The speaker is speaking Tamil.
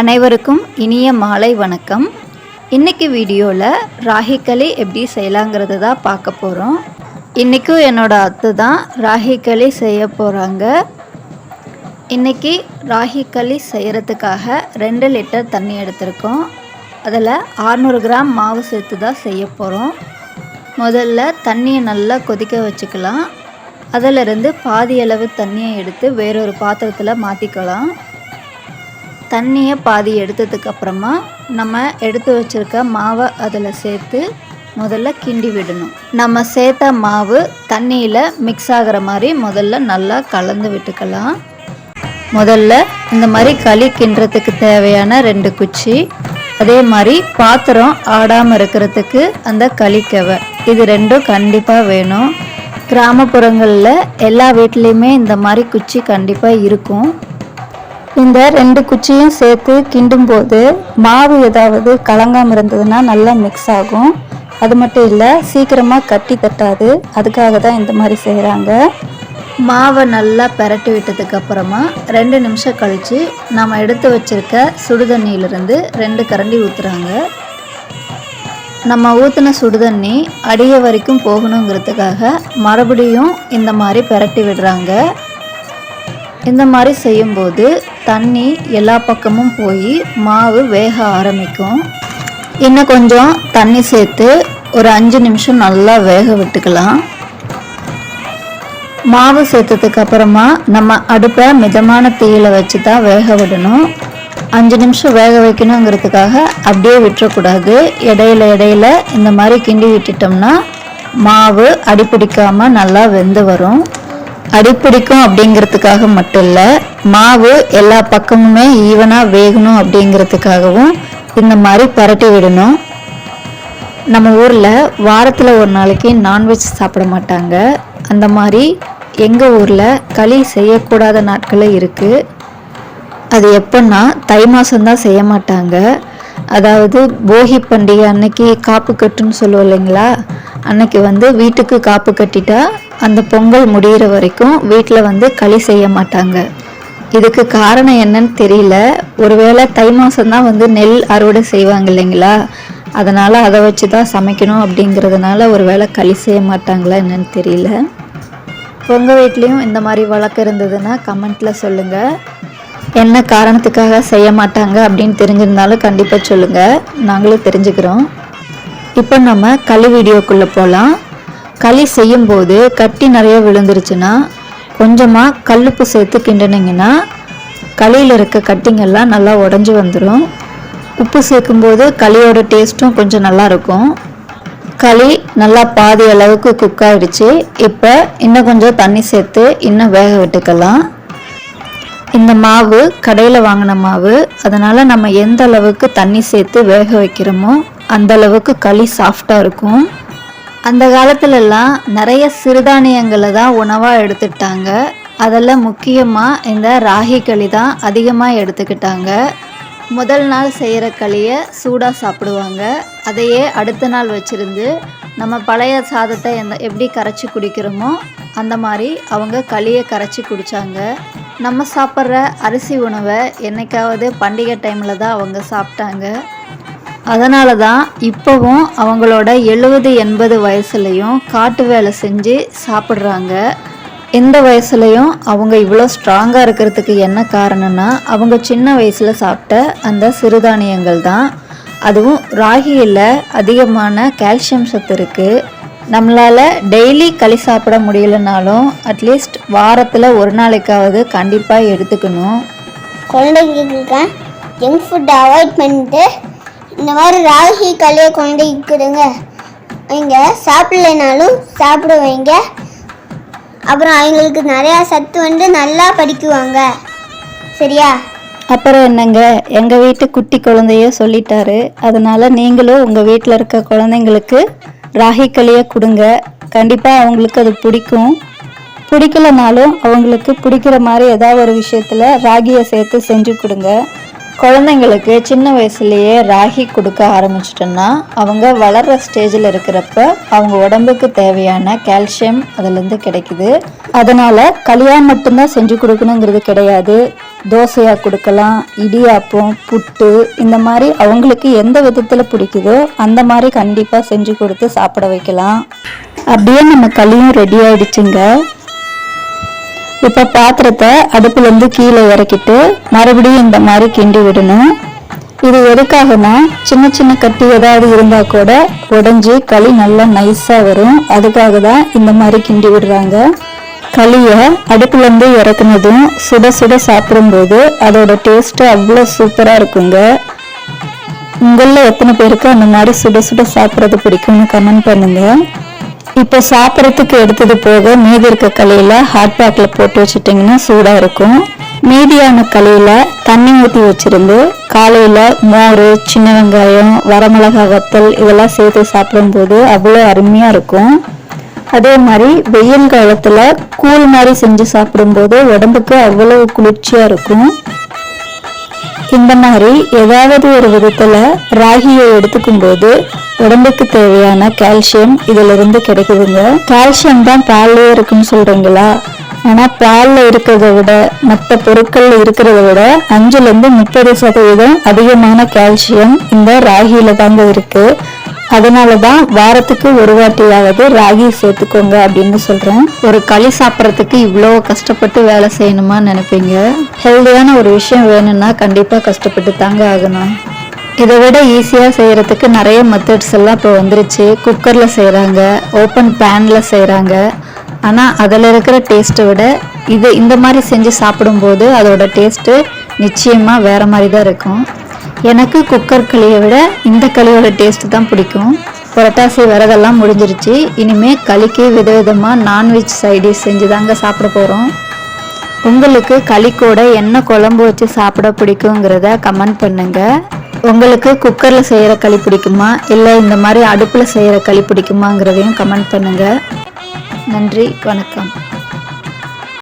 அனைவருக்கும் இனிய மாலை வணக்கம். இன்றைக்கி வீடியோவில் ராகிகளி எப்படி செய்யலாங்கிறது தான் பார்க்க போகிறோம் இன்றைக்கும் என்னோடய அத்தை தான் ராகிக்களி செய்ய போகிறாங்க இன்றைக்கி ராகிக்களி செய்கிறதுக்காக ரெண்டு லிட்டர் தண்ணி எடுத்திருக்கோம். அதில் 600 கிராம் மாவு சேர்த்து தான் செய்ய போகிறோம் முதல்ல தண்ணியை நல்லா கொதிக்க வச்சுக்கலாம். அதிலிருந்து பாதி அளவு தண்ணியை எடுத்து வேறொரு பாத்திரத்தில் மாற்றிக்கலாம் தண்ணியை பாதி எடுத்ததுக்கு அப்புறமா நம்ம எடுத்து வச்சிருக்க மாவை அதில் சேர்த்து முதல்ல கிண்டி விடணும். நம்ம சேர்த்த மாவு தண்ணியில் மிக்ஸ் ஆகிற மாதிரி முதல்ல நல்லா கலந்து விட்டுக்கலாம். முதல்ல இந்த மாதிரி களி கிண்டுறதுக்கு தேவையான ரெண்டு குச்சி அதே மாதிரி பாத்திரம் ஆடாமல் இருக்கிறதுக்கு அந்த களிக்கவை இது ரெண்டும் கண்டிப்பாக வேணும். கிராமப்புறங்களில் எல்லா வீட்லேயுமே இந்த மாதிரி குச்சி கண்டிப்பாக இருக்கும். இந்த ரெண்டு குச்சியும் சேர்த்து கிண்டும் போது மாவு ஏதாவது கலங்காமல் இருந்ததுன்னா நல்லா மிக்ஸ் ஆகும். அது மட்டும் இல்லை சீக்கிரமாக கட்டி தட்டாது. அதுக்காக தான் இந்த மாதிரி செய்கிறாங்க மாவை நல்லா பெரட்டி விட்டதுக்கு அப்புறமா ரெண்டு நிமிஷம் கழித்து நம்ம எடுத்து வச்சிருக்க சுடுதண்ணியிலிருந்து ரெண்டு கரண்டி ஊற்றுறாங்க நம்ம ஊற்றின சுடுதண்ணி அடிய வரைக்கும் போகணுங்கிறதுக்காக மறுபடியும் இந்த மாதிரி பெரட்டி விடுறாங்க. இந்த மாதிரி செய்யும்போது தண்ணி எல்லா பக்கமும் போய் மாவு வேக ஆரம்பிக்கும். இன்னும் கொஞ்சம் தண்ணி சேர்த்து ஒரு அஞ்சு நிமிஷம் நல்லா வேக விட்டுக்கலாம். மாவு சேர்த்ததுக்கு அப்புறமா நம்ம அடுப்பை மிதமான தீயில வச்சு தான் வேக விடணும். அஞ்சு நிமிஷம் வேக வைக்கணுங்கிறதுக்காக அப்படியே விட்டுறக்கூடாது. இடையில இடையில இந்த மாதிரி கிண்டி விட்டுட்டோம்னா மாவு அடிப்பிடிக்காமல் நல்லா வெந்து வரும். அடிப்பிடிக்கும் அப்படிங்கிறதுக்காக மட்டும் இல்லை மாவு எல்லா பக்கமுமே ஈவனாக வேகணும் அப்படிங்கிறதுக்காகவும் இந்த மாதிரி பரட்டி விடணும். நம்ம ஊரில் வாரத்தில் ஒரு நாளைக்கு நான்வெஜ் சாப்பிட மாட்டாங்க. அந்த மாதிரி எங்கள் ஊரில் களி செய்யக்கூடாத நாட்களும் இருக்குது அது எப்போன்னா தை மாதம்தான் செய்ய மாட்டாங்க. அதாவது போகி பண்டிகை அன்னைக்கு காப்பு கட்டுன்னு சொல்லுவோம் இல்லைங்களா? அன்னைக்கு வந்து வீட்டுக்கு காப்பு கட்டிட்டா அந்த பொங்கல் முடியிற வரைக்கும் வீட்டில் வந்து களி செய்ய மாட்டாங்க. இதுக்கு காரணம் என்னன்னு தெரியல. ஒருவேளை தை மாதம்தான் வந்து நெல் அறுவடை செய்வாங்க இல்லைங்களா? அதனால் அதை வச்சு தான் சமைக்கணும் அப்படிங்கிறதுனால ஒருவேளை களி செய்ய மாட்டாங்களா என்னன்னு தெரியல. உங்கள் வீட்லேயும் இந்த மாதிரி வழக்கம் இருந்ததுன்னா கமெண்ட்டில் சொல்லுங்கள் என்ன காரணத்துக்காக செய்ய மாட்டாங்க அப்படின்னு தெரிஞ்சிருந்தாலும் கண்டிப்பாக சொல்லுங்கள் நாங்களும் தெரிஞ்சுக்கிறோம். இப்போ நம்ம களி வீடியோக்குள்ளே போகலாம் களி செய்யும்போது கட்டி நிறைய விழுந்துருச்சுன்னா கொஞ்சமாக கல்லுப்பு சேர்த்து கிண்டினீங்கன்னா களியில் இருக்க கட்டிங்கெல்லாம் நல்லா உடஞ்சி வந்துடும் உப்பு சேர்க்கும்போது களியோட டேஸ்ட்டும் கொஞ்சம் நல்லா இருக்கும். களி நல்லா பாதி அளவுக்கு குக் ஆகிடுச்சு இப்போ இன்னும் கொஞ்சம் தண்ணி சேர்த்து இன்னும் வேக விட்டுக்கலாம். இந்த மாவு கடையில் வாங்கின மாவு. அதனால் நம்ம எந்த அளவுக்கு தண்ணி சேர்த்து வேக வைக்கிறோமோ அந்த அளவுக்கு களி சாஃப்டாக இருக்கும். அந்த காலத்துலலாம் நிறைய சிறுதானியங்களை தான் உணவாக எடுத்துக்கிட்டாங்க. அதில் முக்கியமாக இந்த ராகி களி தான் அதிகமாக எடுத்துக்கிட்டாங்க. முதல் நாள் செய்கிற களியை சூடாக சாப்பிடுவாங்க. அதையே அடுத்த நாள் வச்சுருந்து நம்ம பழைய சாதத்தை எந்த எப்படி கரைச்சி குடிக்கிறோமோ அந்த மாதிரி அவங்க களியை கரைச்சி குடித்தாங்க நம்ம சாப்பிட்ற அரிசி உணவை என்றைக்காவது பண்டிகை டைமில் தான் அவங்க சாப்பிட்டாங்க. அதனால தான் இப்போவும் அவங்களோட எழுபது எண்பது வயசுலையும் காட்டு வேலை செஞ்சு சாப்பிட்றாங்க. எந்த வயசுலையும் அவங்க இவ்வளோ ஸ்ட்ராங்காக இருக்கிறதுக்கு என்ன காரணம்னா அவங்க சின்ன வயசில் சாப்பிட்ட அந்த சிறுதானியங்கள் தான். அதுவும் ராகியில் அதிகமான கால்சியம் சத்து இருக்குது நம்மளால் டெய்லி களி சாப்பிட முடியலனாலும் அட்லீஸ்ட் வாரத்தில் ஒரு நாளைக்காவது கண்டிப்பாக எடுத்துக்கணும். குழந்தைங்களுக்கு ஜங்க் ஃபுட் அவாய்ட் பண்ணிட்டு இந்த மாதிரி ராகி களியை கொண்டு கொடுங்க இங்கே சாப்பிடலைனாலும் சாப்பிடுவீங்க. அப்புறம் அவங்களுக்கு நிறையா சத்து வந்து நல்லா படிக்குவாங்க. சரியா? அப்புறம் என்னங்க? எங்கள் வீட்டு குட்டி குழந்தைய சொல்லிட்டாரு. அதனால் நீங்களும் உங்கள் வீட்டில் இருக்க குழந்தைங்களுக்கு ராகி களியை கொடுங்க. கண்டிப்பாக அவங்களுக்கு அது பிடிக்கும். பிடிக்கலனாலும் அவங்களுக்கு பிடிக்கிற மாதிரி ஏதாவது ஒரு விஷயத்தில் ராகியை சேர்த்து செஞ்சு கொடுங்க. குழந்தைங்களுக்கு சின்ன வயசுலேயே ராகி கொடுக்க ஆரம்பிச்சிட்டோன்னா அவங்க வளர்கிற ஸ்டேஜில் இருக்கிறப்ப அவங்க உடம்புக்கு தேவையான கால்சியம் அதுலேருந்து கிடைக்குது. அதனால் கல்யாணம் மட்டும்தான் செஞ்சு கொடுக்கணுங்கிறது கிடையாது. தோசையாக கொடுக்கலாம் இடியாப்பம் புட்டு இந்த மாதிரி அவங்களுக்கு எந்த விதத்தில் பிடிக்குதோ அந்த மாதிரி கண்டிப்பாக செஞ்சு கொடுத்து சாப்பிட வைக்கலாம். அப்படியே நம்ம களியும் ரெடி ஆயிடுச்சுங்க. இப்போ பாத்திரத்தை அடுப்புலேருந்து கீழே இறக்கிட்டு மறுபடியும் இந்த மாதிரி கிண்டி விடணும். இது எதுக்காகனா சின்ன சின்ன கட்டி ஏதாவது இருந்தால் கூட உடஞ்சி களி நல்லா நைஸாக வரும். அதுக்காக தான் இந்த மாதிரி கிண்டி விடுறாங்க. களியை அடுப்புலேருந்து இறக்குனதும் சுட சுட சாப்பிடும்போது அதோட டேஸ்ட்டு அவ்வளோ சூப்பராக இருக்குங்க. உங்களில் எத்தனை பேருக்கு அந்த மாதிரி சுட சுட சாப்பிட்றது பிடிக்கும்னு கமெண்ட் பண்ணுங்கள் இப்போ சாப்பிட்றதுக்கு எடுத்தது போக மீதி இருக்க கலையில் ஹாட் பேக்ல போட்டு வச்சுட்டிங்கன்னா சூடாக இருக்கும். மீதியான கலையில் தண்ணி ஊற்றி வச்சிருந்து காலையில மோர் சின்ன வெங்காயம் வரமிளகா வத்தல் இதெல்லாம் சேர்த்து சாப்பிடும்போது அவ்வளோ அருமையாக இருக்கும். அதே மாதிரி வெயில் காலத்தில் கூழ் மாதிரி செஞ்சு சாப்பிடும்போது உடம்புக்கு அவ்வளவு குளிர்ச்சியாக இருக்கும். இந்த மாதிரி ஏதாவது ஒரு விதத்துல ராகியை எடுத்துக்கும் போது உடம்புக்கு தேவையான கால்சியம் இதுல இருந்து கிடைக்குதுங்க. கால்சியம் தான் பால்லே இருக்குன்னு சொல்றீங்களா? ஆனா பால்ல இருக்கிறத விட மற்ற பொருட்கள்ல இருக்கிறத விட அஞ்சுல இருந்து முப்பது சதவீதம் அதிகமான கால்சியம் இந்த ராகியில தாங்க இருக்கு. அதனால தான் வாரத்துக்கு ஒரு வாட்டியாவது ராகி சேர்த்துக்கோங்க அப்படின்னு சொல்கிறேன் ஒரு களி சாப்பிட்றதுக்கு இவ்வளோ கஷ்டப்பட்டு வேலை செய்யணுமா நினைப்பீங்க? ஹெல்தியான ஒரு விஷயம் வேணும்னா கண்டிப்பாக கஷ்டப்பட்டு தாங்க ஆகணும். இதை விட ஈஸியாக செய்கிறதுக்கு நிறைய மெத்தட்ஸ் எல்லாம் இப்போ வந்துருச்சு. குக்கரில் செய்கிறாங்க ஓப்பன் பேனில் செய்கிறாங்க ஆனால் அதில் இருக்கிற டேஸ்ட்டை விட இது இந்த மாதிரி செஞ்சு சாப்பிடும்போது அதோட டேஸ்ட்டு நிச்சயமாக வேறு மாதிரி தான் இருக்கும். எனக்கு குக்கர் களியை விட இந்த களியோட டேஸ்ட் தான் பிடிக்கும். புரட்டாசி வரதெல்லாம் முடிஞ்சிருச்சு. இனிமே களிக்கு விதவிதமாக நான்வெஜ் சைடிஷ் செஞ்சு தாங்க சாப்பிட போகிறோம் உங்களுக்கு களி கூட என்ன குழம்பு வச்சு சாப்பிட பிடிக்குங்கிறத கமெண்ட் பண்ணுங்க. உங்களுக்கு குக்கரில் செய்கிற களி பிடிக்குமா? இல்லை இந்த மாதிரி அடுப்பில் செய்கிற களி பிடிக்குமாங்கிறதையும் கமெண்ட் பண்ணுங்க. நன்றி வணக்கம்.